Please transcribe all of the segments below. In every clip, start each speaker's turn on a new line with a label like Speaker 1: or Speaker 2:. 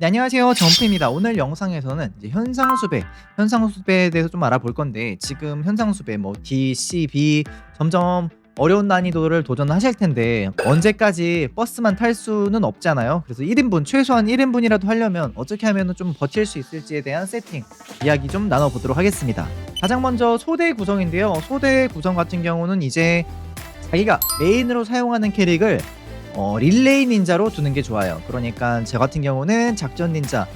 Speaker 1: 네, 안녕하세요. 점프입니다. 오늘 영상에서는 이제 현상수배, 현상수배에 대해서 좀 알아볼 건데 지금 현상수배 뭐 D, C, B 점점 어려운 난이도를 도전하실 텐데 언제까지 버스만 탈 수는 없잖아요. 그래서 1인분 최소한 1인분이라도 하려면 어떻게 하면 좀 버틸 수 있을지에 대한 세팅 이야기 좀 나눠보도록 하겠습니다. 가장 먼저 소대 구성인데요. 소대 구성 같은 경우는 이제 자기가 메인으로 사용하는 캐릭을 어, 릴레이 닌자로 두는 게 좋아요. 그러니까 저 같은 경우는 작전 닌자,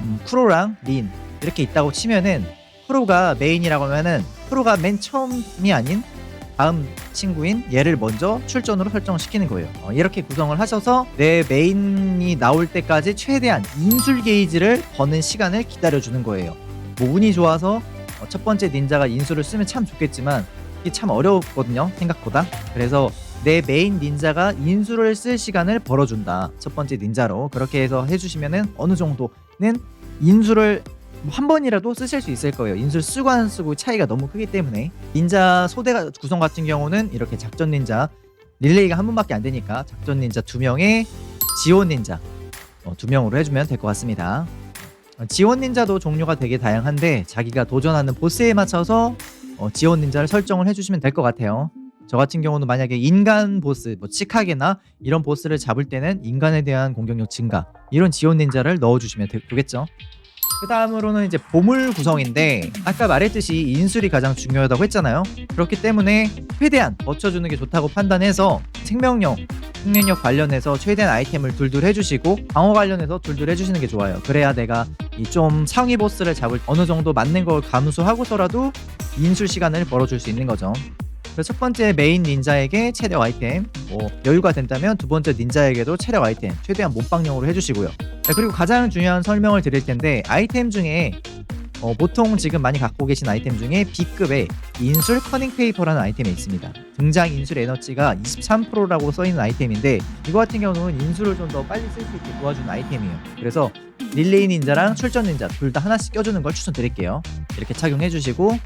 Speaker 1: 음, 프로랑 린 이렇게 있다고 치면은 프로가 메인이라고 하면은 프로가 맨 처음이 아닌 다음 친구인 얘를 먼저 출전으로 설정시키는 거예요. 어, 이렇게 구성을 하셔서 내 메인이 나올 때까지 최대한 인술 게이지를 버는 시간을 기다려주는 거예요. 뭐 운이 좋아서 어, 첫 번째 닌자가 인술을 쓰면 참 좋겠지만 이게 참 어렵거든요 생각보다. 그래서 내 메인 닌자가 인수를 쓸 시간을 벌어준다. 첫 번째 닌자로 그렇게 해서 해주시면은 어느 정도는 인수를 한 번이라도 쓰실 수 있을 거예요. 인술 쓰고 안 쓰고 차이가 너무 크기 때문에 닌자 소대 구성 같은 경우는 이렇게 작전 닌자 릴레이가 한 번밖에 안 되니까 작전 닌자 두 명에 지원 닌자 어, 두 명으로 해주면 될 것 같습니다. 어, 지원 닌자도 종류가 되게 다양한데 자기가 도전하는 보스에 맞춰서 어, 지원 닌자를 설정을 해주시면 될 것 같아요. 저 같은 경우는 만약에 인간 보스, 뭐 치카게나 이런 보스를 잡을 때는 인간에 대한 공격력 증가 이런 지원 닌자를 넣어주시면 되, 되겠죠. 그 다음으로는 이제 보물 구성인데 아까 말했듯이 인술이 가장 중요하다고 했잖아요. 그렇기 때문에 최대한 버텨주는 게 좋다고 판단해서 생명력, 생명력 관련해서 최대한 아이템을 둘둘 해주시고 방어 관련해서 둘둘 해주시는 게 좋아요. 그래야 내가 이 좀 상위 보스를 잡을 어느 정도 맞는 걸 감수하고서라도 인술 시간을 벌어줄 수 있는 거죠. 첫 번째 메인 닌자에게 체력 아이템, 뭐 여유가 된다면 두 번째 닌자에게도 체력 아이템 최대한 몸빵용으로 해주시고요. 네, 그리고 가장 중요한 설명을 드릴 텐데 아이템 중에 어, 보통 지금 많이 갖고 계신 아이템 중에 B급의 인술 커닝 페이퍼라는 아이템이 있습니다. 등장 인술 에너지가 23%라고 써있는 아이템인데 이거 같은 경우는 인술을 좀 더 빨리 쓸 수 있게 도와주는 아이템이에요. 그래서 릴레이 닌자랑 출전 닌자 둘 다 하나씩 껴주는 걸 추천드릴게요. 이렇게 착용해 주시고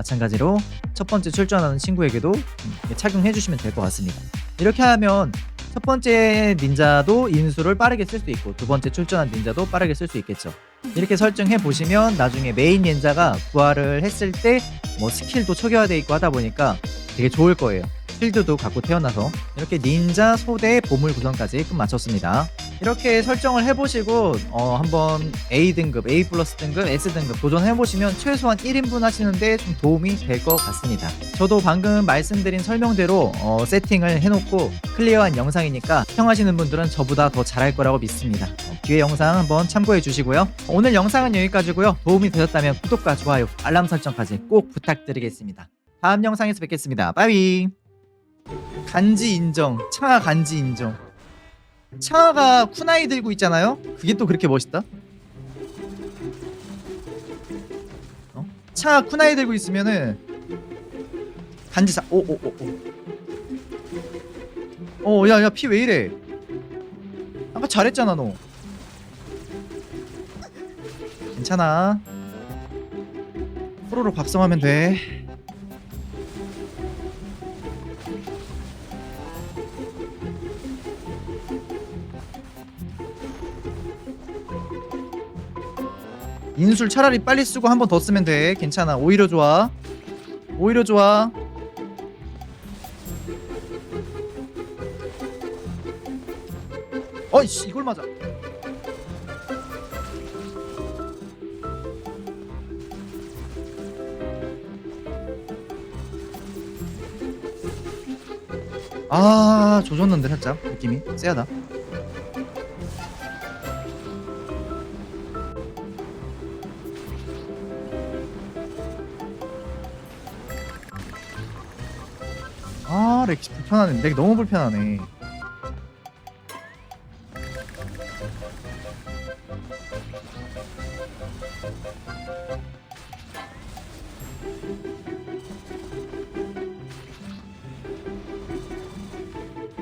Speaker 1: 마찬가지로 첫 번째 출전하는 친구에게도 이렇게 착용해 주시면 될 것 같습니다. 이렇게 하면 첫 번째 닌자도 인수를 빠르게 쓸 수 있고 두 번째 출전한 닌자도 빠르게 쓸 수 있겠죠. 이렇게 설정해 보시면 나중에 메인 닌자가 부활을 했을 때 뭐 스킬도 초기화되어 있고 하다 보니까 되게 좋을 거예요. 필드도 갖고 태어나서 이렇게 닌자 소대 보물 구성까지 끝 마쳤습니다. 이렇게 설정을 해보시고 어, 한번 A 등급, A 플러스 등급, S 등급 도전해보시면 최소한 1인분 하시는데 좀 도움이 될 것 같습니다. 저도 방금 말씀드린 설명대로 어, 세팅을 해놓고 클리어한 영상이니까 시청하시는 분들은 저보다 더 잘할 거라고 믿습니다. 어, 뒤에 영상 한번 참고해 주시고요. 오늘 영상은 여기까지고요. 도움이 되셨다면 구독과 좋아요, 알람 설정까지 꼭 부탁드리겠습니다. 다음 영상에서 뵙겠습니다. 빠이. 간지 인정. 창아 간지 인정. 창아가 쿠나이 들고 있잖아요. 그게 또 그렇게 멋있다. 어? 창아 쿠나이 들고 있으면은 간지사. 오오오 오. 어, 야, 야, 피 왜 이래? 아까 잘했잖아, 너. 괜찮아. 프로로 각성하면 돼. 인술 차라리 빨리 쓰고 한 번 더 쓰면 돼. 괜찮아. 오히려 좋아. 오히려 좋아. 어이씨 이걸 맞아. 아 조졌는데 살짝 느낌이 쎄하다. 아, 렉 불편하네. 렉 너무 불편하네.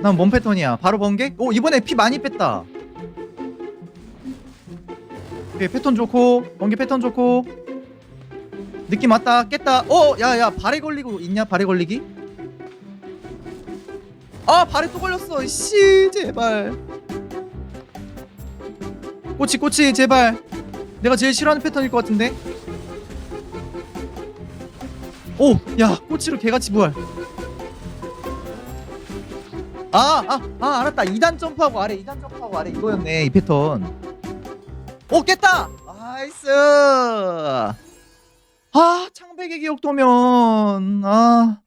Speaker 1: 난뭔 패턴이야? 바로 번개? 오 이번에 피 많이 뺐다. 오케이 패턴 좋고 번개 패턴 좋고 느낌 왔다 깼다. 어 야야 발에 걸리고 있냐 발에 걸리기? 아 발에 또 걸렸어. 씨 제발. 꼬치 꼬치 제발. 내가 제일 싫어하는 패턴일 것 같은데? 오 야 꼬치로 개같이 부활. 아 아 아, 알았다. 2단 점프하고 아래 2단 점프하고 아래 이거였네 이 패턴. 오 깼다! 나이스! 아 창백의 기억 도면 아